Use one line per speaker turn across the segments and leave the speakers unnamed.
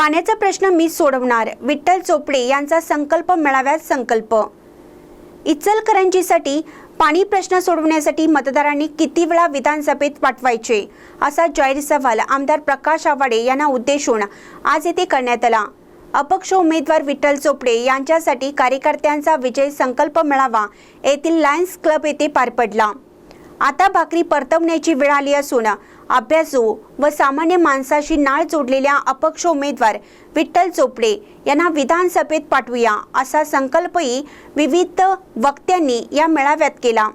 पाण्याचा प्रश्न मी सोडवणार. विठ्ठल चोपडे यांचा संकल्प मेळाव्यात संकल्प. इचलकरंजीसाठी पाणी प्रश्न सोडवण्यासाठी मतदारांनी किती वेळा विधानसभेत पाठवायचे? असा जाहीर सवाल आमदार प्रकाश आवाडे यांना उद्देशून आज येथे करण्यात आला. अपक्ष उमेदवार विठ्ठल चोपडे यांच्यासाठी कार्यकर्त्यांचा विजय संकल्प मेळावा येथील लायन्स क्लब येथे पार पडला. आता भाकरी परतवण्याची वेळ आली असून अभ्यासू व सामान्य माणसाशी नाळ जोडलेल्या अपक्ष उमेदवार विठ्ठल चोपडे यांना विधानसभेत पाठवूया असा संकल्पही विविध वक्त्यांनी या मेळाव्यात केला.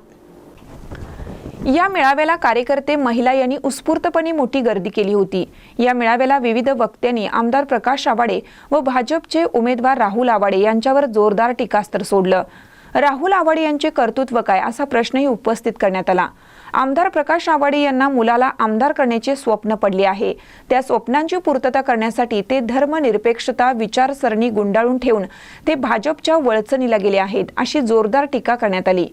या मेळाव्याला कार्यकर्ते महिला यांनी उत्स्फूर्तपणे मोठी गर्दी केली होती. या मेळाव्याला विविध वक्त्यांनी आमदार प्रकाश आवाडे व भाजपचे उमेदवार राहुल आवाडे यांच्यावर जोरदार टीकास्त्र सोडलं. राहुल आवाडे यांचे कर्तृत्व काय असा प्रश्नही उपस्थित करण्यात आला. आमदार प्रकाश आवाडे यांना मुलाला आमदार करण्याचे स्वप्न पडले आहे. त्या स्वप्नांची पूर्तता करण्यासाठी ते धर्मनिरपेक्षता विचारसरणी गुंडाळून ठेवून ते भाजपच्या वळचणीला गेले आहेत अशी जोरदार टीका करण्यात आली.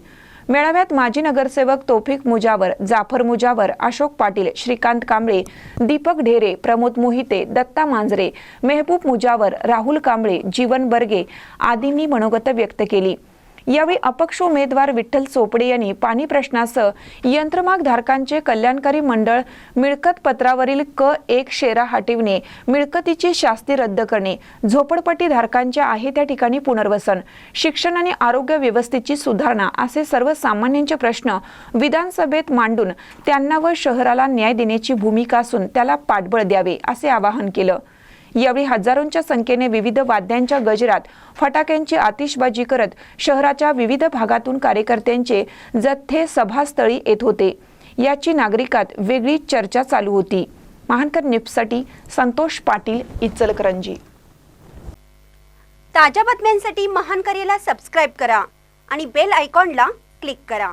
मेळाव्यात माजी नगरसेवक तोफिक मुजावर जाफर मुजावर अशोक पाटील श्रीकांत कांबळे दीपक ढेरे प्रमोद मोहिते दत्ता मांजरे मेहबूब मुजावर राहुल कांबळे जीवन बर्गे आदींनी मनोगत व्यक्त केली. यावेळी अपक्ष उमेदवार विठ्ठल चोपडे यांनी पाणी प्रश्नासह यंत्रमाग धारकांचे कल्याणकारी मंडळ मिळकत पत्रावरील क एक शेरा हटविणे मिळकतीची शास्ती रद्द करणे झोपडपट्टी धारकांच्या आहे त्या ठिकाणी पुनर्वसन शिक्षण आणि आरोग्य व्यवस्थेची सुधारणा असे सर्वसामान्यांचे प्रश्न विधानसभेत मांडून त्यांना व शहराला न्याय देण्याची भूमिका असून त्याला पाठबळ द्यावे असे आवाहन केलं. यावेळी हजारोंच्या संख्येने विविध वाद्यांच्या गजरात फटाक्यांची आतिषबाजी करत शहराच्या विविध भागातून कार्यकर्त्यांचे जथ्थे सभास्थळी येत होते. याची नागरिकात वेगळी चर्चा चालू होती. महानकर निप्ससाठी संतोष पाटील इचलकरंजी.
ताज्या बातम्यांसाठी महानकरेला सबस्क्राईब करा आणि बेल आयकॉनला क्लिक करा.